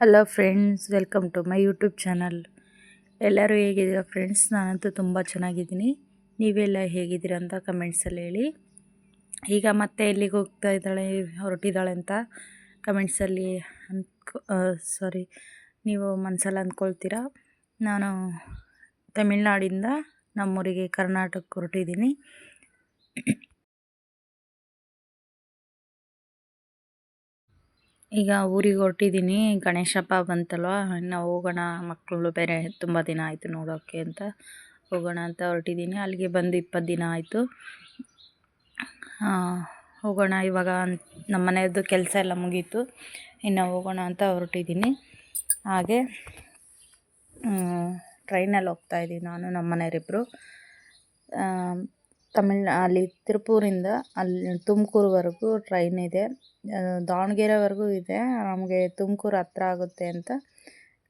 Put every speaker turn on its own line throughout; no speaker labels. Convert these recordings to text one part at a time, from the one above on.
Hello friends welcome to my YouTube channel ಎಲ್ಲರೂ ಹೇಗಿದ್ದೀರಾ friends ನಾನಂತೂ ತುಂಬ ಚೆನ್ನಾಗಿದ್ದೀನಿ. ನೀವೆಲ್ಲ ಹೇಗಿದ್ದೀರಾ ಅಂತ ಕಮೆಂಟ್ಸಲ್ಲಿ ಹೇಳಿ. ಈಗ ಮತ್ತೆ ಎಲ್ಲಿಗೆ ಹೋಗ್ತಾ ಇದ್ದಾಳೆ, ಹೊರಟಿದ್ದಾಳೆ ಅಂತ ಕಮೆಂಟ್ಸಲ್ಲಿ ಅಂದ್ಕೊ ಸಾರಿ ನೀವು ಮನಸ್ಸಲ್ಲಿ ಅಂದ್ಕೊಳ್ತೀರಾ ನಾನು ತಮಿಳ್ನಾಡಿಂದ ನಮ್ಮೂರಿಗೆ ಕರ್ನಾಟಕಕ್ಕೆ ಹೊರಟಿದ್ದೀನಿ. ಈಗ ಊರಿಗೆ ಹೊರಟಿದ್ದೀನಿ ಗಣೇಶ ಹಬ್ಬ ಬಂತಲ್ವ? ಇನ್ನು ಹೋಗೋಣ. ಮಕ್ಕಳು ಬೇರೆ ತುಂಬ ದಿನ ಆಯಿತು ನೋಡೋಕ್ಕೆ ಅಂತ. ಹೋಗೋಣ ಅಂತ ಹೊರಟಿದ್ದೀನಿ ಅಲ್ಲಿಗೆ ಬಂದು ಇಪ್ಪತ್ತು ದಿನ ಆಯಿತು. ಹೋಗೋಣ. ಇವಾಗ ನಮ್ಮ ಮನೆಯದ್ದು ಕೆಲಸ ಎಲ್ಲ ಮುಗೀತು. ಇನ್ನು ಹೋಗೋಣ ಅಂತ ಹೊರಟಿದ್ದೀನಿ ಹಾಗೆ ಟ್ರೈನಲ್ಲಿ ಹೋಗ್ತಾಯಿದ್ದೀನಿ ನಾನು, ನಮ್ಮ ಮನೆಯವರಿಬ್ಬರು ತಮಿಳ್ ಅಲ್ಲಿ ತಿರುಪೂರಿಂದ ಅಲ್ಲಿ ತುಮಕೂರ್ವರೆಗೂ ಟ್ರೈನ್ ಇದೆ. ದಾವಣಗೆರೆವರೆಗೂ ಇದೆ. ನಮಗೆ ತುಮಕೂರು ಹತ್ರ ಆಗುತ್ತೆ ಅಂತ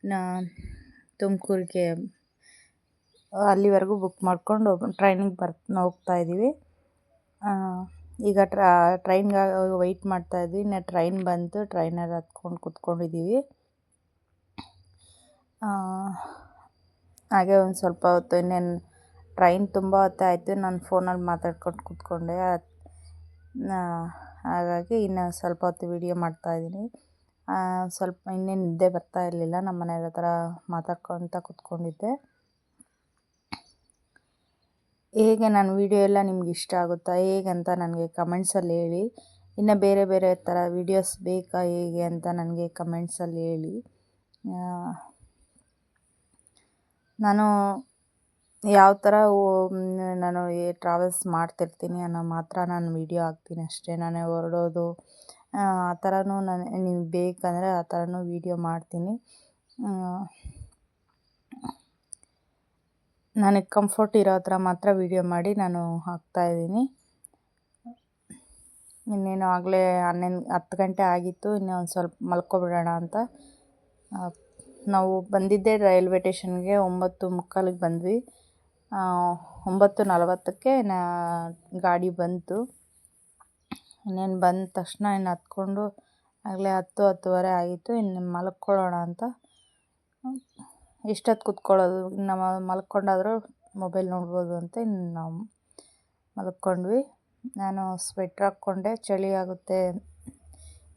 ನಾ ತುಮಕೂರಿಗೆ ಅಲ್ಲಿವರೆಗೂ ಬುಕ್ ಮಾಡಿಕೊಂಡು ಟ್ರೈನಿಗೆ ಬರ್, ಹೋಗ್ತಾ ಇದ್ದೀವಿ. ಈಗ ಟ್ರೈನ್ಗಾಗಿ ವೆಯ್ಟ್ ಮಾಡ್ತಾ ಇದ್ವಿ. ಟ್ರೈನ್ ಬಂತು. ಟ್ರೈನಲ್ಲಿ ಹತ್ಕೊಂಡು ಕುತ್ಕೊಂಡಿದ್ದೀವಿ. ಹಾಗೆ ಒಂದು ಸ್ವಲ್ಪ ಹೊತ್ತು ಇನ್ನೇನು ಟ್ರೈನ್ ತುಂಬ ಹೊತ್ತಾಯಿತು ನಾನು ಫೋನಲ್ಲಿ ಮಾತಾಡ್ಕೊಂಡು ಕೂತ್ಕೊಂಡೆ. ಹಾಗಾಗಿ ಇನ್ನು ಸ್ವಲ್ಪ ಹೊತ್ತು ವೀಡಿಯೋ ಮಾಡ್ತಾಯಿದ್ದೀನಿ ಸ್ವಲ್ಪ ಇನ್ನೇನು ನಿದ್ದೆ ಬರ್ತಾ ಇರಲಿಲ್ಲ. ನಮ್ಮ ಮನೆಯವ್ರ ಹತ್ರ ಮಾತಾಡ್ಕೊತ ಕೂತ್ಕೊಂಡಿದ್ದೆ. ಹೇಗೆ ನನ್ನ ವೀಡಿಯೋ ಎಲ್ಲ ನಿಮ್ಗೆ ಇಷ್ಟ ಆಗುತ್ತಾ? ಹೇಗೆ ಅಂತ ನನಗೆ ಕಮೆಂಟ್ಸಲ್ಲಿ ಹೇಳಿ. ಇನ್ನು ಬೇರೆ ಬೇರೆ ಥರ ವೀಡಿಯೋಸ್ ಬೇಕಾ? ಹೇಗೆ ಅಂತ ನನಗೆ ಕಮೆಂಟ್ಸಲ್ಲಿ ಹೇಳಿ. ನಾನು ಯಾವ ಥರ ನಾನು ಏ ಟ್ರಾವೆಲ್ಸ್ ಮಾಡ್ತಿರ್ತೀನಿ ಅನ್ನೋ ಮಾತ್ರ ನಾನು ವೀಡಿಯೋ ಹಾಕ್ತೀನಿ ಅಷ್ಟೇ. ನಾನು ಹೊರಡೋದು, ಆ ಥರನೂ ನಾನು ನಿಮ್ಗೆ ಬೇಕಂದರೆ ಆ ಥರನೂ ವೀಡಿಯೋ ಮಾಡ್ತೀನಿ. ನನಗೆ ಕಂಫರ್ಟ್ ಇರೋ ಥರ ಮಾತ್ರ ವೀಡಿಯೋ ಮಾಡಿ ನಾನು ಹಾಕ್ತಾಯಿದ್ದೀನಿ ಇನ್ನೇನು ಆಗಲೇ ಹನ್ನೊಂದು, ಹತ್ತು ಗಂಟೆ ಆಗಿತ್ತು, ಇನ್ನೂ ಒಂದು ಸ್ವಲ್ಪ ಮಲ್ಕೊಬಿಡೋಣ ಅಂತ. ನಾವು ಬಂದಿದ್ದೆ ರೈಲ್ವೆ ಟೇಷನ್ಗೆ ಒಂಬತ್ತು ಮುಕ್ಕಾಲಿಗೆ ಬಂದ್ವಿ. ಒಂಬತ್ತು ನಲವತ್ತಕ್ಕೆ ನಾ ಗಾಡಿ ಬಂತು. ಇನ್ನೇನು ಬಂದ ತಕ್ಷಣ ಇನ್ನು ಹತ್ಕೊಂಡು ಆಗಲೇ ಹತ್ತು, ಹತ್ತುವರೆ ಆಗಿತ್ತು. ಇನ್ನು ಮಲ್ಕೊಳ್ಳೋಣ ಅಂತ. ಎಷ್ಟೊತ್ತು ಕುತ್ಕೊಳ್ಳೋದು, ನಮ್ಮ ಮಲ್ಕೊಂಡಾದರೂ ಮೊಬೈಲ್ ನೋಡ್ಬೋದು ಅಂತ ಇನ್ನು ನಾವು ಮಲ್ಕೊಂಡ್ವಿ. ನಾನು ಸ್ವೆಟ್ರ್ ಹಾಕ್ಕೊಂಡೆ. ಚಳಿ ಆಗುತ್ತೆ.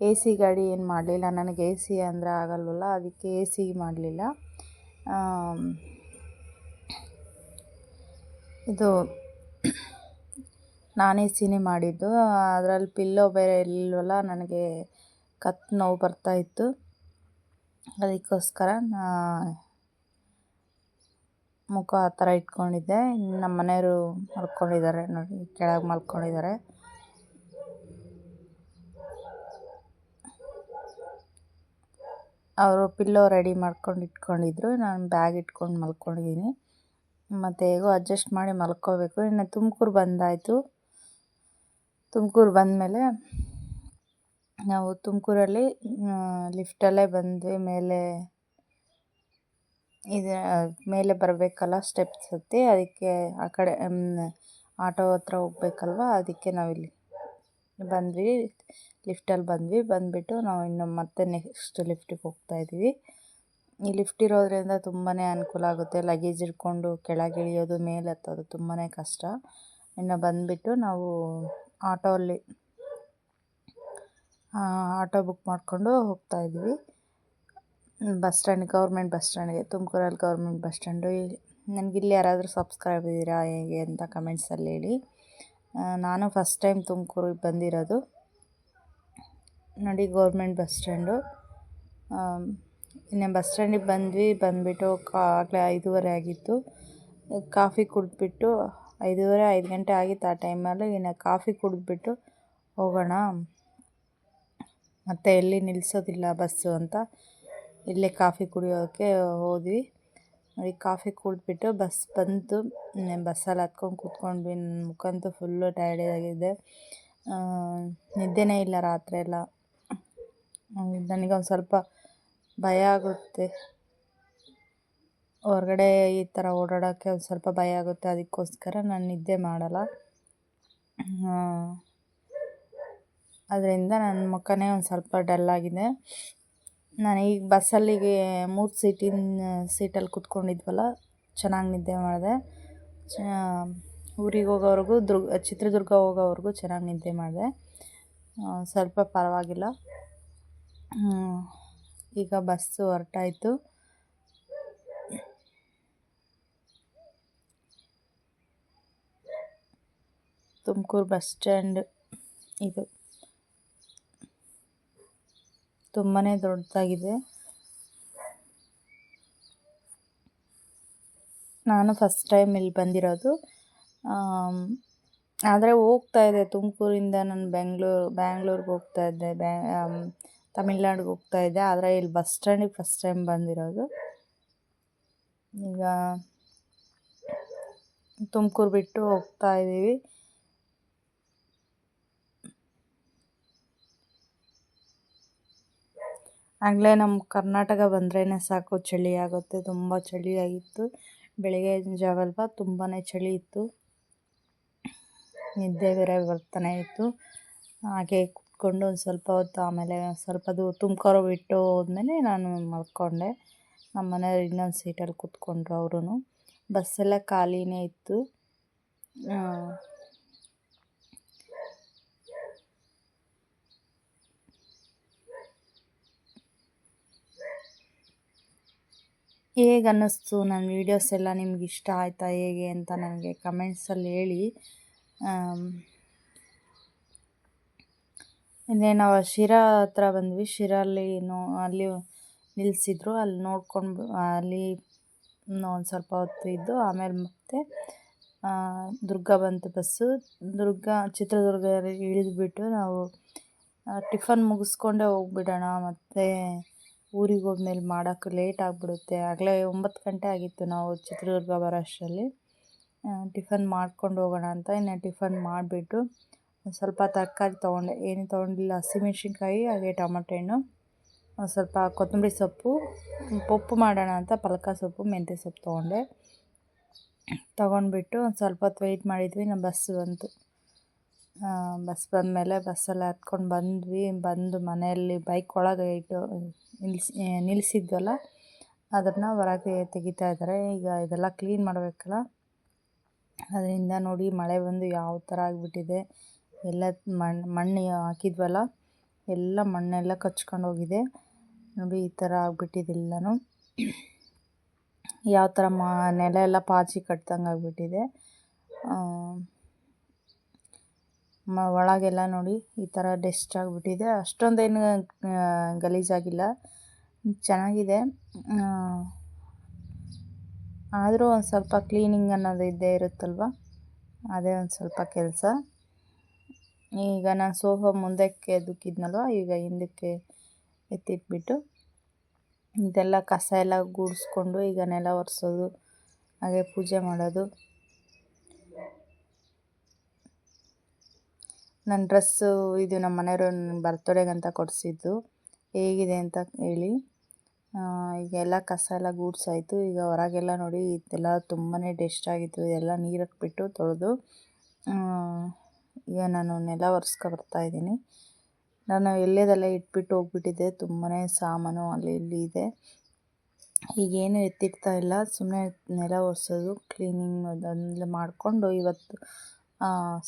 ಎ ಸಿ ಗಾಡಿ ಏನು ಮಾಡಲಿಲ್ಲ. ನನಗೆ ಎ ಸಿ ಅಂದರೆ ಆಗಲ್ವಲ್ಲ. ಅದಕ್ಕೆ ಎ ಸಿ ಮಾಡಲಿಲ್ಲ. ಇದು ನಾನೇ ಸೀನೆ ಮಾಡಿದ್ದು. ಅದ್ರಲ್ಲಿ ಪಿಲ್ಲೋ ಬೇರೆ ಇಲ್ವಲ್ಲ, ನನಗೆ ಕತ್ತು ನೋವು ಬರ್ತಾಯಿತ್ತು ಅದಕ್ಕೋಸ್ಕರ ಮುಖ ಆ ಥರ ಇಟ್ಕೊಂಡಿದ್ದೆ. ನಮ್ಮ ಮನೆಯವರು ಮಲ್ಕೊಂಡಿದ್ದಾರೆ ನೋಡಿ, ಕೆಳಗೆ ಮಲ್ಕೊಂಡಿದ್ದಾರೆ. ಅವರು ಪಿಲ್ಲೋ ರೆಡಿ ಮಾಡ್ಕೊಂಡು ಇಟ್ಕೊಂಡಿದ್ರು. ನಾನು ಬ್ಯಾಗ್ ಇಟ್ಕೊಂಡು ಮಲ್ಕೊಂಡಿದ್ದೀನಿ. ಮತ್ತು ಹೇಗೋ ಅಡ್ಜಸ್ಟ್ ಮಾಡಿ ಮಲ್ಕೋಬೇಕು. ಇನ್ನು ತುಮಕೂರು ಬಂದಾಯಿತು. ತುಮಕೂರು ಬಂದಮೇಲೆ ನಾವು ತುಮಕೂರಲ್ಲಿ ಲಿಫ್ಟಲ್ಲೇ ಬಂದ್ವಿ ಮೇಲೆ ಇದು ಮೇಲೆ ಬರಬೇಕಲ್ಲ ಸ್ಟೆಪ್ಸ್ ಹತ್ತಿ ಅದಕ್ಕೆ ಆ ಕಡೆ ಆಟೋ ಹತ್ರ ಹೋಗ್ಬೇಕಲ್ವ, ಅದಕ್ಕೆ ನಾವಿಲ್ಲಿ ಬಂದ್ವಿ. ಲಿಫ್ಟಲ್ಲಿ ಬಂದ್ವಿ. ಬಂದುಬಿಟ್ಟು ನಾವು ಇನ್ನು ಮತ್ತೆ ನೆಕ್ಸ್ಟ್ ಲಿಫ್ಟಿಗೆ ಹೋಗ್ತಾಯಿದ್ದೀವಿ ಈ ಲಿಫ್ಟ್ ಇರೋದ್ರಿಂದ ತುಂಬಾ ಅನುಕೂಲ ಆಗುತ್ತೆ. ಲಗೇಜ್ ಇಟ್ಕೊಂಡು ಕೆಳಗೆ ಇಳಿಯೋದು, ಮೇಲೆ ಹತ್ತೋದು ತುಂಬಾ ಕಷ್ಟ. ಇನ್ನು ಬಂದುಬಿಟ್ಟು ನಾವು ಆಟೋ ಅಲ್ಲಿ ಆಟೋ ಬುಕ್ ಮಾಡಿಕೊಂಡು ಹೋಗ್ತಾಯಿದ್ವಿ ಬಸ್ ಸ್ಟ್ಯಾಂಡ್, ಗೌರ್ಮೆಂಟ್ ಬಸ್ ಸ್ಟ್ಯಾಂಡ್ಗೆ, ತುಮಕೂರಲ್ಲಿ ಗೌರ್ಮೆಂಟ್ ಬಸ್ ಸ್ಟ್ಯಾಂಡು. ಇಲ್ಲಿ ಯಾರಾದರೂ ಸಬ್ಸ್ಕ್ರೈಬ್ ಇದ್ದೀರಾ ಹೇಗೆ ಅಂತ ಕಮೆಂಟ್ಸಲ್ಲಿ ಹೇಳಿ. ನಾನು ಫಸ್ಟ್ ಟೈಮ್ ತುಮಕೂರಿಗೆ ಬಂದಿರೋದು. ನೋಡಿ ಗೌರ್ಮೆಂಟ್ ಬಸ್ ಸ್ಟ್ಯಾಂಡು. ಇನ್ನು ಬಸ್ ಸ್ಟ್ಯಾಂಡಿಗೆ ಬಂದ್ವಿ, ಬಂದುಬಿಟ್ಟು ಕಾ, ಆಗಲೇ ಐದೂವರೆ ಆಗಿತ್ತು. ಕಾಫಿ ಕುಡಿದ್ಬಿಟ್ಟು ಐದೂವರೆ, ಐದು ಗಂಟೆ ಆಗಿತ್ತು ಆ ಟೈಮಲ್ಲಿ. ಇನ್ನು ಕಾಫಿ ಕುಡಿದ್ಬಿಟ್ಟು ಹೋಗೋಣ. ಮತ್ತು ಎಲ್ಲಿ ನಿಲ್ಲಿಸೋದಿಲ್ಲ ಬಸ್ಸು ಅಂತ. ಇಲ್ಲೇ ಕಾಫಿ ಕುಡಿಯೋಕ್ಕೆ ಹೋದ್ವಿ. ನೋಡಿ, ಕಾಫಿ ಕುಡಿದ್ಬಿಟ್ಟು ಬಸ್ ಬಂತು. ಬಸ್ಸಲ್ಲಿ ಹತ್ಕೊಂಡು ಕೂತ್ಕೊಂಡ್ವಿ. ನನ್ನ ಮುಖಂತೂ ಫುಲ್ಲು ಟೈರ್ಡ್ ಆಗಿದೆ ನಿದ್ದೆನೇ ಇಲ್ಲ ರಾತ್ರಿ ಎಲ್ಲ. ನನಗೊಂದು ಸ್ವಲ್ಪ ಭಯ ಆಗುತ್ತೆ. ಹೊರಗಡೆ ಈ ಥರ ಓಡಾಡೋಕ್ಕೆ ಒಂದು ಸ್ವಲ್ಪ ಭಯ ಆಗುತ್ತೆ. ಅದಕ್ಕೋಸ್ಕರ ನಾನು ನಿದ್ದೆ ಮಾಡಲ್ಲ. ಅದರಿಂದ ನನ್ನ ಮುಖನೇ ಒಂದು ಸ್ವಲ್ಪ ಡಲ್ ಆಗಿದೆ. ನಾನು ಈಗ ಬಸ್ಸಲ್ಲಿಗೆ ಮೂರು ಸೀಟಿನ ಸೀಟಲ್ಲಿ ಕುತ್ಕೊಂಡಿದ್ವಲ್ಲ, ಚೆನ್ನಾಗಿ ನಿದ್ದೆ ಮಾಡಿದೆ. ಊರಿಗೆ ಹೋಗೋವರೆಗೂ ದುರ್ಗ, ಚಿತ್ರದುರ್ಗ ಹೋಗೋವರೆಗೂ ಚೆನ್ನಾಗಿ ನಿದ್ದೆ ಮಾಡಿದೆ. ಸ್ವಲ್ಪ ಪರವಾಗಿಲ್ಲ. ಈಗ ಬಸ್ಸು ಹೊರಟಾಯ್ತು. ತುಮಕೂರು ಬಸ್ ಸ್ಟ್ಯಾಂಡ್ ಇದು. ತುಂಬಾ ದೊಡ್ಡದಾಗಿದೆ. ನಾನು ಫಸ್ಟ್ ಟೈಮ್ ಇಲ್ಲಿ ಬಂದಿರೋದು. ಆದರೆ ಹೋಗ್ತಾ ಇದೆ ತುಮಕೂರಿಂದ ನಾನು ಬೆಂಗಳೂರು ಬ್ಯಾಂಗ್ಳೂರ್ಗೆ ಹೋಗ್ತಾ ಇದ್ದೆ. ಬ್ಯಾ ತಮಿಳ್ನಾಡಿಗೆ ಹೋಗ್ತಾ ಇದ್ದೆ ಆದರೆ ಇಲ್ಲಿ ಬಸ್ ಸ್ಟ್ಯಾಂಡಿಗೆ ಫಸ್ಟ್ ಟೈಮ್ ಬಂದಿರೋದು. ಈಗ ತುಮಕೂರು ಬಿಟ್ಟು ಹೋಗ್ತಾ ಇದ್ದೀವಿ ಆಗಲೇ ನಮ್ಮ ಕರ್ನಾಟಕ ಬಂದ್ರೇ ಸಾಕು. ಚಳಿ ಆಗುತ್ತೆ. ತುಂಬ ಚಳಿಯಾಗಿತ್ತು ಬೆಳಗ್ಗೆ ಜಾವಲ್ವ ತುಂಬಾ ಚಳಿ ಇತ್ತು. ನಿದ್ದೆ ಬೇರೆ ಬರ್ತಾನೆ ಇತ್ತು. ಹಾಗೆ ಕುತ್ಕೊಂಡು ಒಂದು ಸ್ವಲ್ಪ ಹೊತ್ತು ಆಮೇಲೆ ಸ್ವಲ್ಪ ಅದು ತುಮಕೂರು ಬಿಟ್ಟು ಹೋದ್ಮೇಲೆ ನಾನು ಮಲ್ಕೊಂಡೆ ನಮ್ಮ ಮನೆಯವ್ರು ಇನ್ನೊಂದು ಸೀಟಲ್ಲಿ ಕೂತ್ಕೊಂಡ್ರು ಅವರು ಬಸ್ಸೆಲ್ಲ ಖಾಲಿನೇ ಇತ್ತು. ಹೇಗೆ ಅನ್ನಿಸ್ತು ನನ್ನ ವೀಡಿಯೋಸ್ ಎಲ್ಲ ನಿಮ್ಗೆ ಇಷ್ಟ ಆಯಿತಾ ಹೇಗೆ ಅಂತ ನನಗೆ ಕಮೆಂಟ್ಸಲ್ಲಿ ಹೇಳಿ. ಇನ್ನೇ ನಾವು ಶಿರಾ ಹತ್ರ ಬಂದ್ವಿ. ಶಿರಲ್ಲಿ ನೋ ಅಲ್ಲಿ ನಿಲ್ಲಿಸಿದ್ರು ಅಲ್ಲಿ ನೋಡ್ಕೊಂಡು ಅಲ್ಲಿ ಒಂದು ಸ್ವಲ್ಪ ಹೊತ್ತು ಇದ್ದು ಆಮೇಲೆ ಮತ್ತೆ ದುರ್ಗ ಬಂತು ಬಸ್ಸು. ದುರ್ಗ ಚಿತ್ರದುರ್ಗ ಇಳಿದುಬಿಟ್ಟು ನಾವು ಟಿಫನ್ ಮುಗಿಸ್ಕೊಂಡೇ ಹೋಗ್ಬಿಡೋಣ. ಮತ್ತು ಊರಿಗೆ ಹೋದ್ಮೇಲೆ ಮಾಡೋಕ್ಕೆ ಲೇಟ್ ಆಗಿಬಿಡುತ್ತೆ. ಆಗಲೇ ಒಂಬತ್ತು ಗಂಟೆ ಆಗಿತ್ತು ನಾವು ಚಿತ್ರದುರ್ಗ ಬರೋ ಅಷ್ಟರಲ್ಲಿ ಟಿಫನ್ ಮಾಡ್ಕೊಂಡು ಹೋಗೋಣ ಅಂತ ಇನ್ನು ಟಿಫನ್ ಮಾಡಿಬಿಟ್ಟು ಸ್ವಲ್ಪ ತರಕಾರಿ ತೊಗೊಂಡೆ, ಏನು ತೊಗೊಂಡಿಲ್ಲ, ಹಸಿಮೆಣ್ಸಿನ್ಕಾಯಿ, ಹಾಗೆ ಟೊಮಟೊ ಹಣ್ಣು, ಒಂದು ಸ್ವಲ್ಪ ಕೊತ್ತಂಬರಿ ಸೊಪ್ಪು, ಪಪ್ಪು ಮಾಡೋಣ ಅಂತ ಪಲಕ ಸೊಪ್ಪು, ಮೆಂತ್ಯ ಸೊಪ್ಪು ತೊಗೊಂಡೆ. ತೊಗೊಂಡ್ಬಿಟ್ಟು ಒಂದು ಸ್ವಲ್ಪ ಹೊತ್ತು ವೆಯ್ಟ್ ಮಾಡಿದ್ವಿ ನಮ್ಮ ಬಸ್ ಬಂತು. ಬಸ್ ಬಂದಮೇಲೆ ಬಸ್ಸಲ್ಲಿ ಹತ್ಕೊಂಡು ಬಂದ್ವಿ, ಬಂದು ಮನೆಯಲ್ಲಿ ಬೈಕ್ ಒಳಗೆ ಇಟ್ಟು ನಿಲ್ಲಿಸಿ ನಿಲ್ಲಿಸಿದ್ವಲ್ಲ ಅದನ್ನು ಹೊರಗೆ ತೆಗಿತಾ ಇದ್ದಾರೆ. ಈಗ ಇದೆಲ್ಲ ಕ್ಲೀನ್ ಮಾಡಬೇಕಲ್ಲ, ಅದರಿಂದ ನೋಡಿ ಮಳೆ ಬಂದು ಯಾವ ಥರ ಆಗಿಬಿಟ್ಟಿದೆ. ಎಲ್ಲ ಮಣ್ಣು ಮಣ್ಣು ಹಾಕಿದ್ವಲ್ಲ, ಎಲ್ಲ ಮಣ್ಣೆಲ್ಲ ಕಚ್ಕೊಂಡು ಹೋಗಿದೆ. ನೋಡಿ, ಈ ಥರ ಆಗಿಬಿಟ್ಟಿದೆ ಯಾವ ಥರ ಮಾ, ನೆಲ ಎಲ್ಲ ಪಾಚಿ ಕಟ್ದಂಗೆ ಆಗಿಬಿಟ್ಟಿದೆ. ಮ, ಒಳಗೆಲ್ಲ ನೋಡಿ, ಈ ಥರ ಡೆಸ್ಟ್ ಆಗಿಬಿಟ್ಟಿದೆ. ಅಷ್ಟೊಂದೇನು ಗಲೀಜಾಗಿಲ್ಲ. ಚೆನ್ನಾಗಿದೆ. ಆದರೂ ಒಂದು ಸ್ವಲ್ಪ ಕ್ಲೀನಿಂಗ್ ಅನ್ನೋದು ಇದ್ದೇ ಇರುತ್ತಲ್ವ? ಅದೇ ಒಂದು ಸ್ವಲ್ಪ ಕೆಲಸ. ಈಗ ನಾನು ಸೋಫಾ ಮುಂದಕ್ಕೆ ಎದುಕಿದ್ನಲ್ವ ಈಗ ಹಿಂದಕ್ಕೆ ಎತ್ತಿಟ್ಬಿಟ್ಟು ಇದೆಲ್ಲ ಕಸ ಎಲ್ಲ ಗೂಡಿಸ್ಕೊಂಡು ಈಗ ನೆಲ ಒರೆಸೋದು, ಹಾಗೆ ಪೂಜೆ ಮಾಡೋದು. ನನ್ನ ಡ್ರೆಸ್ಸು ಇದು ನಮ್ಮ ಮನೆಯವರು ಬರ್ತಡೇಗಂತ ಕೊಡಿಸಿದ್ದು. ಹೇಗಿದೆ ಅಂತ ಹೇಳಿ. ಈಗ ಎಲ್ಲ ಕಸ ಎಲ್ಲ ಗೂಡ್ಸಾಯಿತು. ಈಗ ಹೊರಗೆಲ್ಲ ನೋಡಿ, ಇದೆಲ್ಲ ತುಂಬಾ ಡೆಸ್ಟ್ ಆಗಿತ್ತು. ಇದೆಲ್ಲ ನೀರಕ್ಕೆ ಬಿಟ್ಟು ತೊಳೆದು ಈಗ ನಾನು ನೆಲ ಒರೆಸ್ಕೊ ಬರ್ತಾಯಿದ್ದೀನಿ ನಾನು ಎಲ್ಲೇದೆಲ್ಲ ಇಟ್ಬಿಟ್ಟು ಹೋಗ್ಬಿಟ್ಟಿದ್ದೆ ತುಂಬಾ ಸಾಮಾನು ಅಲ್ಲಿ ಇಲ್ಲಿ ಇದೆ. ಈಗೇನು ಎತ್ತಿಡ್ತಾ ಇಲ್ಲ ಸುಮ್ಮನೆ ನೆಲ ಒರೆಸೋದು ಕ್ಲೀನಿಂಗ್ ಅದನ್ನೆಲ್ಲ ಮಾಡಿಕೊಂಡು ಇವತ್ತು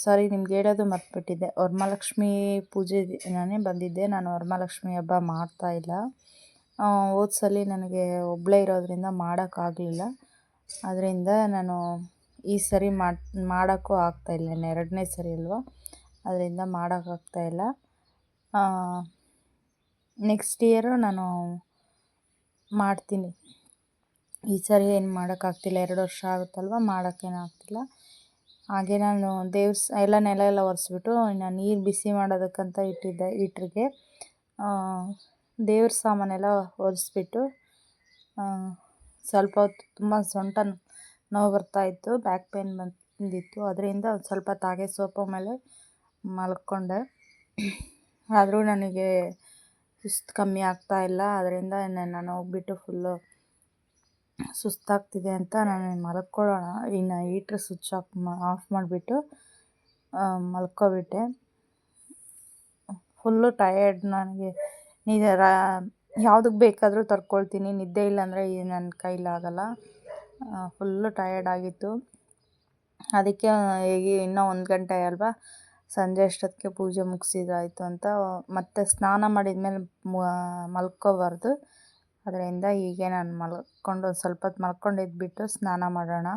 ಸಾರಿ ನಿಮ್ಗೆ ಹೇಳೋದು ಮರ್ತುಬಿಟ್ಟಿದ್ದೆ. ವರಮಹಾಲಕ್ಷ್ಮಿ ಪೂಜೆ ನಾನೇ ಬಂದಿದ್ದೆ. ನಾನು ವರಮಹಾಲಕ್ಷ್ಮಿ ಹಬ್ಬ ಮಾಡ್ತಾಯಿಲ್ಲ ಹೋದ ಸಲ ನನಗೆ ಒಬ್ಬಳೇ ಇರೋದರಿಂದ ಮಾಡೋಕ್ಕಾಗಲಿಲ್ಲ. ಅದರಿಂದ ನಾನು ಈ ಸರಿ ಮಾಡಿ, ಮಾಡೋಕ್ಕೂ ಆಗ್ತಾಯಿಲ್ಲ ಎರಡನೇ ಸರಿ ಅಲ್ವಾ? ಅದರಿಂದ ಮಾಡೋಕ್ಕಾಗ್ತಾಯಿಲ್ಲ ನೆಕ್ಸ್ಟ್ ಇಯರು ನಾನು ಮಾಡ್ತೀನಿ. ಈ ಸರಿ ಏನು ಮಾಡೋಕ್ಕಾಗ್ತಿಲ್ಲ ಎರಡು ವರ್ಷ ಆಗುತ್ತಲ್ವ ಮಾಡೋಕ್ಕೇನು ಆಗ್ತಿಲ್ಲ. ಹಾಗೆ ನಾನು ದೇವ್ಸ್, ಎಲ್ಲ ನೆಲ ಎಲ್ಲ ಒರೆಸ್ಬಿಟ್ಟು, ಇನ್ನು ನೀರು ಬಿಸಿ ಮಾಡೋದಕ್ಕಂತ ಇಟ್ಟಿದ್ದೆ, ಇಟ್ರಿಗೆ. ದೇವ್ರ ಸಾಮಾನೆಲ್ಲ ಒರೆಸ್ಬಿಟ್ಟು ಸ್ವಲ್ಪ ಹೊತ್ತು, ತುಂಬ ಸೊಂಟ ನೋವು ಬರ್ತಾಯಿತ್ತು ಬ್ಯಾಕ್ ಪೇನ್ ಬಂದಿತ್ತು. ಅದರಿಂದ ಒಂದು ಸ್ವಲ್ಪ ತಾಗೆ ಸೋಪು ಮೇಲೆ ಮಲ್ಕೊಂಡೆ. ಆದರೂ ನನಗೆ ಸುಸ್ತು ಕಮ್ಮಿ ಆಗ್ತಾ ಇಲ್ಲ. ಅದರಿಂದ ನಾನು ಹೋಗ್ಬಿಟ್ಟು ಫುಲ್ಲು ಸುಸ್ತಾಗ್ತಿದೆ ಅಂತ ನಾನು ಮಲ್ಕೊಳ್ಳೋಣ. ಇನ್ನು ಹೀಟ್ರ್ ಸ್ವಿಚ್ ಆಫ್ ಆಫ್ ಮಾಡಿಬಿಟ್ಟು ಮಲ್ಕೊಬಿಟ್ಟೆ. ಫುಲ್ಲು ಟಯರ್ಡ್ ನನಗೆ. ನಿದ್ದೆ ರಾ ಯಾವುದಕ್ಕೆ ಬೇಕಾದರೂ ತರ್ಕೊಳ್ತೀನಿ. ನಿದ್ದೆ ಇಲ್ಲಾಂದರೆ ನನ್ನ ಕೈಲಾಗಲ್ಲ. ಫುಲ್ಲು ಟಯರ್ಡ್ ಆಗಿತ್ತು. ಅದಕ್ಕೆ ಈಗ ಇನ್ನೂ ಒಂದು ಗಂಟೆ ಅಲ್ವಾ? ಸಂಜೆ ಅಷ್ಟೊತ್ತಿಗೆ ಪೂಜೆ ಮುಗಿಸಿದ್ರಾಯ್ತು ಅಂತ, ಮತ್ತೆ ಸ್ನಾನ ಮಾಡಿದ ಮೇಲೆ ಮಲ್ಕೋಬಾರ್ದು. ಅದರಿಂದ ಹೀಗೆ ನಾನು ಮಲ್ಕೊಂಡು, ಒಂದು ಸ್ವಲ್ಪ ಹೊತ್ತು ಮಲ್ಕೊಂಡು ಎದ್ದುಬಿಟ್ಟು ಸ್ನಾನ ಮಾಡೋಣ.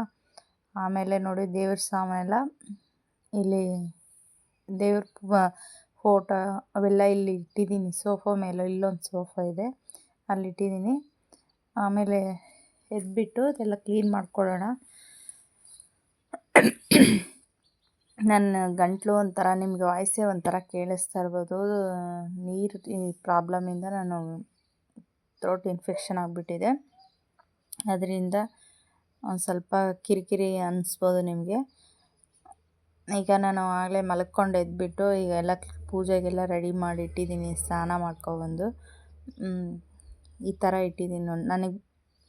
ಆಮೇಲೆ ನೋಡಿ ದೇವ್ರ ಸಾಮಾನೆಲ್ಲ ಇಲ್ಲಿ ದೇವ್ರ ಫೋಟೋ ಅವೆಲ್ಲ ಇಲ್ಲಿ ಇಟ್ಟಿದ್ದೀನಿ. ಸೋಫಾ ಮೇಲೆ, ಇಲ್ಲೊಂದು ಸೋಫಾ ಇದೆ. ಅಲ್ಲಿ ಇಟ್ಟಿದ್ದೀನಿ ಆಮೇಲೆ ಎದ್ದುಬಿಟ್ಟು ಅದೆಲ್ಲ ಕ್ಲೀನ್ ಮಾಡ್ಕೊಳ್ಳೋಣ. ನನ್ನ ಗಂಟಲು ಒಂಥರ ನಿಮಗೆ ವಾಯ್ಸೇ ಒಂಥರ ಕೇಳಿಸ್ತಾ ಇರ್ಬೋದು. ನೀರು ಪ್ರಾಬ್ಲಮಿಂದ ನಾನು ಥ್ರೋಟ್ ಇನ್ಫೆಕ್ಷನ್ ಆಗಿಬಿಟ್ಟಿದೆ. ಅದರಿಂದ ಒಂದು ಸ್ವಲ್ಪ ಕಿರಿಕಿರಿ ಅನ್ನಿಸ್ಬೋದು ನಿಮಗೆ. ಈಗ ನಾನು ಆಗಲೇ ಮಲ್ಕೊಂಡು ಎದ್ಬಿಟ್ಟು ಈಗ ಎಲ್ಲ ಪೂಜೆಗೆಲ್ಲ ರೆಡಿ ಮಾಡಿ ಇಟ್ಟಿದ್ದೀನಿ, ಸ್ನಾನ ಮಾಡ್ಕೊಬಂದು ಈ ಥರ ಇಟ್ಟಿದ್ದೀನಿ ನನಗೆ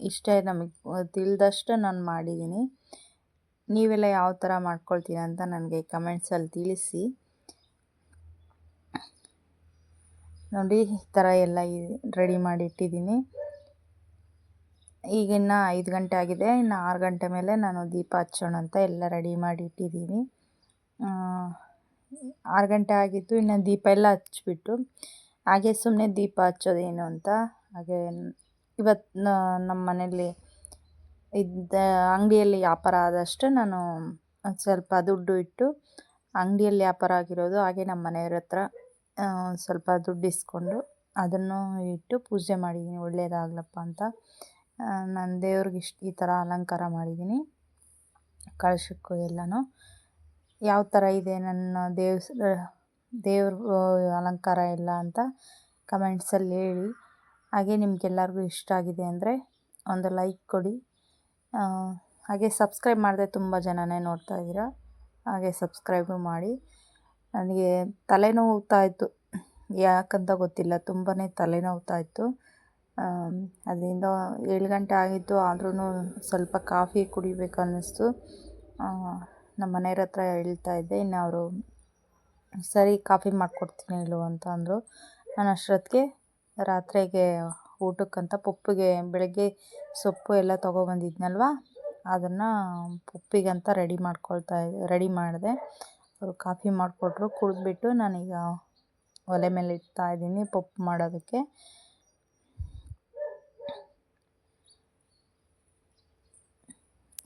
ಇಷ್ಟೇ ನಮಗೆ ತಿಳಿದಷ್ಟು ನಾನು ಮಾಡಿದ್ದೀನಿ ನೀವೆಲ್ಲ ಯಾವ ಥರ ಮಾಡ್ಕೊಳ್ತೀರ ಅಂತ ನನಗೆ ಕಮೆಂಟ್ಸಲ್ಲಿ ತಿಳಿಸಿ. ನೋಡಿ, ಈ ಥರ ಎಲ್ಲ ರೆಡಿ ಮಾಡಿ ಇಟ್ಟಿದ್ದೀನಿ ಈಗ ಇನ್ನು ಐದು ಗಂಟೆ ಆಗಿದೆ. ಇನ್ನು ಆರು ಗಂಟೆ ಮೇಲೆ ನಾನು ದೀಪ ಹಚ್ಚೋಣ ಅಂತ ಎಲ್ಲ ರೆಡಿ ಮಾಡಿ ಇಟ್ಟಿದ್ದೀನಿ ಆರು ಗಂಟೆ ಆಗಿತ್ತು ಇನ್ನು ದೀಪ ಎಲ್ಲ ಹಚ್ಬಿಟ್ಟು, ಹಾಗೆ ಸುಮ್ಮನೆ ದೀಪ ಹಚ್ಚೋದೇನು ಅಂತ ಹಾಗೆ ಇವತ್ತು ನಮ್ಮ ಮನೆಯಲ್ಲಿ ಇದ್ದ ಅಂಗಡಿಯಲ್ಲಿ ವ್ಯಾಪಾರ ಆದಷ್ಟು ನಾನು ಸ್ವಲ್ಪ ದುಡ್ಡು ಇಟ್ಟು ಅಂಗಡಿಯಲ್ಲಿ ವ್ಯಾಪಾರ ಆಗಿರೋದು ಹಾಗೆ ನಮ್ಮ ಮನೆಯವ್ರ ಹತ್ರ ಸ್ವಲ್ಪ ದುಡ್ಡು ಇಸ್ಕೊಂಡು ಅದನ್ನು ಇಟ್ಟು ಪೂಜೆ ಮಾಡಿದ್ದೀನಿ ಒಳ್ಳೆಯದಾಗ್ಲಪ್ಪ ಅಂತ. ನಾನು ದೇವ್ರಿಗೆ ಇಷ್ಟು, ಈ ಥರ ಅಲಂಕಾರ ಮಾಡಿದ್ದೀನಿ ಕಳಶಕ್ಕೂ ಎಲ್ಲನೂ. ಯಾವ ಥರ ಇದೆ ನನ್ನ ದೇವ್ಸ್, ದೇವ್ರ ಅಲಂಕಾರ ಎಲ್ಲ ಅಂತ ಕಮೆಂಟ್ಸಲ್ಲಿ ಹೇಳಿ. ಹಾಗೆ ನಿಮಗೆಲ್ಲರಿಗೂ ಇಷ್ಟ ಆಗಿದೆ ಅಂದರೆ ಒಂದು ಲೈಕ್ ಕೊಡಿ. ಹಾಗೆ ಸಬ್ಸ್ಕ್ರೈಬ್ ಮಾಡದೆ ತುಂಬ ಜನನೇ ನೋಡ್ತಾ ಇದ್ದೀರಾ. ಹಾಗೆ ಸಬ್ಸ್ಕ್ರೈಬು ಮಾಡಿ. ನನಗೆ ತಲೆನೋವುತ್ತಾ ಇತ್ತು ಯಾಕಂತ ಗೊತ್ತಿಲ್ಲ ತುಂಬಾ ತಲೆನೋವುತ್ತಾ ಇತ್ತು ಅದರಿಂದ ಏಳು ಗಂಟೆ ಆಗಿತ್ತು ಆದ್ರೂ ಸ್ವಲ್ಪ ಕಾಫಿ ಕುಡಿಬೇಕು ಅನ್ನಿಸ್ತು ನಮ್ಮ ಮನೆಯವ್ರ ಹತ್ರ ಹೇಳ್ತಾ ಇದ್ದೆ, ಇನ್ನು ಅವರು, ಸರಿ, ಕಾಫಿ ಮಾಡಿಕೊಡ್ತೀನಿ ಇಲ್ವ? ಅಂತ ಅಂದರು. ನಾನು ಅಷ್ಟೊತ್ತಿಗೆ ರಾತ್ರಿಗೆ ಊಟಕ್ಕಂತ ಪಪ್ಪಿಗೆ ಬೆಳಗ್ಗೆ ಸೊಪ್ಪು ಎಲ್ಲ ತೊಗೊಬಂದಿದ್ನಲ್ವ? ಅದನ್ನು ಪಪ್ಪಿಗಂತ ರೆಡಿ ಮಾಡ್ಕೊಳ್ತಾ ರೆಡಿ ಮಾಡಿದೆ. ಅವರು ಕಾಫಿ ಮಾಡಿಕೊಟ್ರು, ಕುಡಿದ್ಬಿಟ್ಟು ನಾನೀಗ ಒಲೆ ಮೇಲೆ ಇಡ್ತಾ ಇದ್ದೀನಿ ಪಪ್ಪು ಮಾಡೋದಕ್ಕೆ.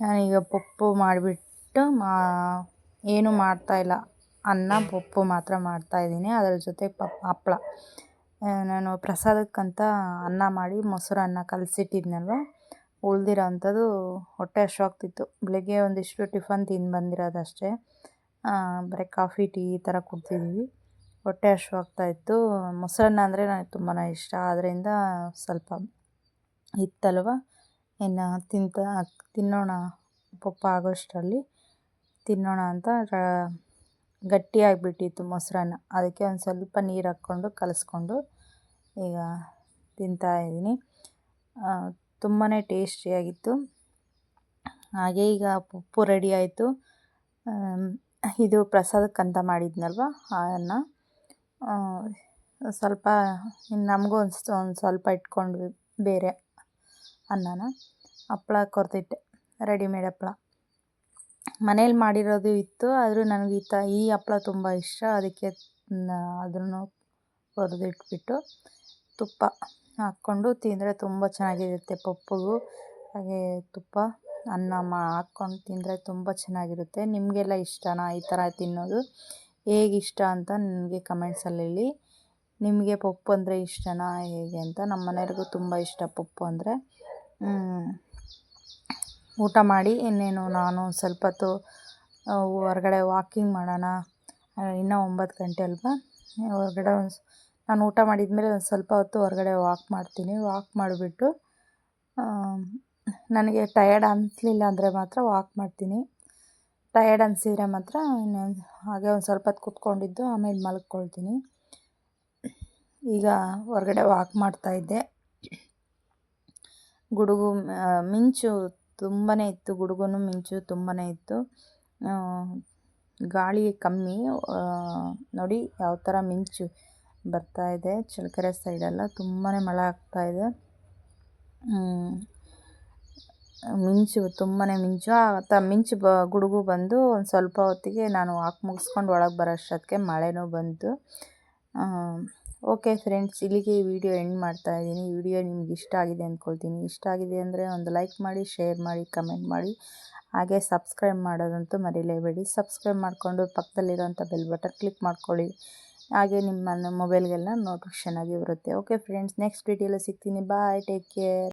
ನಾನೀಗ ಪಪ್ಪು ಮಾಡಿಬಿಟ್ಟು ಮಾ, ಏನೂ ಮಾಡ್ತಾಯಿಲ್ಲ ಅನ್ನ, ಪಪ್ಪು ಮಾತ್ರ ಮಾಡ್ತಾಯಿದ್ದೀನಿ ಅದರ ಜೊತೆ ಪಪ್, ಹಪ್ಳ. ನಾನು ಪ್ರಸಾದಕ್ಕಂತ ಅನ್ನ ಮಾಡಿ ಮೊಸರನ್ನ ಕಲಸಿಟ್ಟಿದ್ನಲ್ವ? ಉಳ್ದಿರೋ ಅಂಥದ್ದು ಹೊಟ್ಟೆ ಹಶ್ವಾಗ್ತಿತ್ತು ಬೆಳಗ್ಗೆ ಒಂದಿಷ್ಟು ಟಿಫನ್ ತಿಂದು ಬಂದಿರೋದಷ್ಟೇ. ಬರೀ ಕಾಫಿ, ಟೀ ಈ ಥರ ಕುಡ್ತಿದ್ದೀವಿ. ಹೊಟ್ಟೆ ಹಶ್ವಾಗ್ತಾಯಿತ್ತು ಮೊಸರನ್ನ ಅಂದರೆ ನನಗೆ ತುಂಬಾ ಇಷ್ಟ. ಆದ್ದರಿಂದ ಸ್ವಲ್ಪ ಇತ್ತಲ್ವ? ಇನ್ನು ತಿಂತ, ತಿನ್ನೋಣ. ಪಪ್ಪ ಆಗೋಷ್ಟರಲ್ಲಿ ತಿನ್ನೋಣ ಅಂತ ಗಟ್ಟಿಯಾಗಿಬಿಟ್ಟಿತ್ತು ಮೊಸರನ್ನ. ಅದಕ್ಕೆ ಒಂದು ಸ್ವಲ್ಪ ನೀರು ಹಾಕ್ಕೊಂಡು ಕಲಸ್ಕೊಂಡು ಈಗ ತಿಂತಾಯಿದ್ದೀನಿ ತುಂಬಾ ಟೇಸ್ಟಿಯಾಗಿತ್ತು ಹಾಗೆ ಈಗ ಉಪ್ಪು ರೆಡಿ ಆಯಿತು. ಇದು ಪ್ರಸಾದಕ್ಕಂತ ಮಾಡಿದ್ನಲ್ವ ಆ ಅನ್ನ ಸ್ವಲ್ಪ ನಮಗೂ ಒಂದು ಒಂದು ಸ್ವಲ್ಪ ಇಟ್ಕೊಂಡ್ವಿ ಬೇರೆ ಅನ್ನನ. ಹಪ್ಳ ಕೊರ್ತಿಟ್ಟೆ ರೆಡಿಮೇಡ್ ಹಪ್ಳ. ಮನೇಲಿ ಮಾಡಿರೋದು ಇತ್ತು, ಆದರೂ ನನಗೆ ಈ ತ, ಈ ಹಪ್ಳ ತುಂಬ ಇಷ್ಟ. ಅದಕ್ಕೆ ಅದನ್ನು ಹೊರದಿಟ್ಬಿಟ್ಟು ತುಪ್ಪ ಹಾಕ್ಕೊಂಡು ತಿಂದರೆ ತುಂಬ ಚೆನ್ನಾಗಿರುತ್ತೆ ಪಪ್ಪುಗೂ. ಹಾಗೆ ತುಪ್ಪ, ಅನ್ನ ಮಾ, ಹಾಕ್ಕೊಂಡು ತಿಂದರೆ ತುಂಬ ಚೆನ್ನಾಗಿರುತ್ತೆ. ನಿಮಗೆಲ್ಲ ಇಷ್ಟನಾ ಈ ಥರ ತಿನ್ನೋದು? ಹೇಗೆ ಇಷ್ಟ ಅಂತ ನನಗೆ ಕಮೆಂಟ್ಸಲ್ಲಿ ಹೇಳಿ. ನಿಮಗೆ ಪಪ್ಪು ಅಂದರೆ ಇಷ್ಟನಾ ಹೇಗೆ ಅಂತ? ನಮ್ಮ ಮನೆಯವ್ರಿಗೂ ತುಂಬ ಇಷ್ಟ ಪಪ್ಪು ಅಂದರೆ. ಊಟ ಮಾಡಿ, ಇನ್ನೇನು ನಾನು ಸ್ವಲ್ಪ ಹೊತ್ತು ಹೊರ್ಗಡೆ ವಾಕಿಂಗ್ ಮಾಡೋಣ ಇನ್ನೂ ಒಂಬತ್ತು ಗಂಟೆ ಅಲ್ವಾ? ಹೊರಗಡೆ ನಾನು ಊಟ ಮಾಡಿದ ಮೇಲೆ ಒಂದು ಸ್ವಲ್ಪ ಹೊತ್ತು ಹೊರಗಡೆ ವಾಕ್ ಮಾಡ್ತೀನಿ. ವಾಕ್ ಮಾಡಿಬಿಟ್ಟು ನನಗೆ ಟಯರ್ಡ್ ಅನಿಸ್ಲಿಲ್ಲ ಅಂದರೆ ಮಾತ್ರ ವಾಕ್ ಮಾಡ್ತೀನಿ. ಟಯರ್ಡ್ ಅನಿಸಿದರೆ ಮಾತ್ರ ಹಾಗೆ ಒಂದು ಸ್ವಲ್ಪ ಹೊತ್ತು ಕೂತ್ಕೊಂಡಿದ್ದು, ಆಮೇಲೆ ಮಲ್ಕೊಳ್ತೀನಿ. ಈಗ ಹೊರಗಡೆ ವಾಕ್ ಮಾಡ್ತಾಯಿದ್ದೆ ಗುಡುಗು ಮಿಂಚು ತುಂಬಾ ಇತ್ತು ಗುಡುಗು ಮಿಂಚು ತುಂಬಾ ಇತ್ತು. ಗಾಳಿ ಕಮ್ಮಿ ನೋಡಿ ಯಾವ ಥರ ಮಿಂಚು ಬರ್ತಾ ಇದೆ. ಚಳ್ಳಕೆರೆ ಸೈಡೆಲ್ಲ ತುಂಬಾ ಮಳೆ ಆಗ್ತಾ ಇದೆ. ಮಿಂಚು ತುಂಬಾ ಮಿಂಚು. ಆ ಮಿಂಚು ಬ, ಗುಡುಗು ಬಂದು ಒಂದು ಸ್ವಲ್ಪ ಹೊತ್ತಿಗೆ ನಾನು ವಾಕ್ ಮುಗಿಸ್ಕೊಂಡು ಒಳಗೆ ಬರೋ ಅಷ್ಟೊತ್ತಿಗೆ ಮಳೆನೂ ಬಂತು. ಓಕೆ ಫ್ರೆಂಡ್ಸ್, ಇಲ್ಲಿಗೆ ಈ ವಿಡಿಯೋ ಎಂಡ್ ಮಾಡ್ತಾ ಇದ್ದೀನಿ. ಈ ವಿಡಿಯೋ ನಿಮ್ಗೆ ಇಷ್ಟ ಆಗಿದೆ ಅಂದ್ಕೊಳ್ತೀನಿ ಇಷ್ಟ ಆಗಿದೆ ಅಂದರೆ ಒಂದು ಲೈಕ್ ಮಾಡಿ, ಶೇರ್ ಮಾಡಿ, ಕಮೆಂಟ್ ಮಾಡಿ. ಹಾಗೆ ಸಬ್ಸ್ಕ್ರೈಬ್ ಮಾಡೋದಂತೂ ಮರಿಲೇಬೇಡಿ. ಸಬ್ಸ್ಕ್ರೈಬ್ ಮಾಡಿಕೊಂಡು ಪಕ್ಕದಲ್ಲಿರೋಂಥ ಬೆಲ್ ಬಟನ್ ಕ್ಲಿಕ್ ಮಾಡ್ಕೊಳ್ಳಿ. ಹಾಗೆ ನಿಮ್ಮ ಮೊಬೈಲ್ಗೆಲ್ಲ ನೋಟಿಫಿಕೇಷನ್ ಆಗಿ ಬರುತ್ತೆ. ಓಕೆ ಫ್ರೆಂಡ್ಸ್, ನೆಕ್ಸ್ಟ್ ವಿಡಿಯೋಲಿ ಸಿಗ್ತೀನಿ. Bye, take care.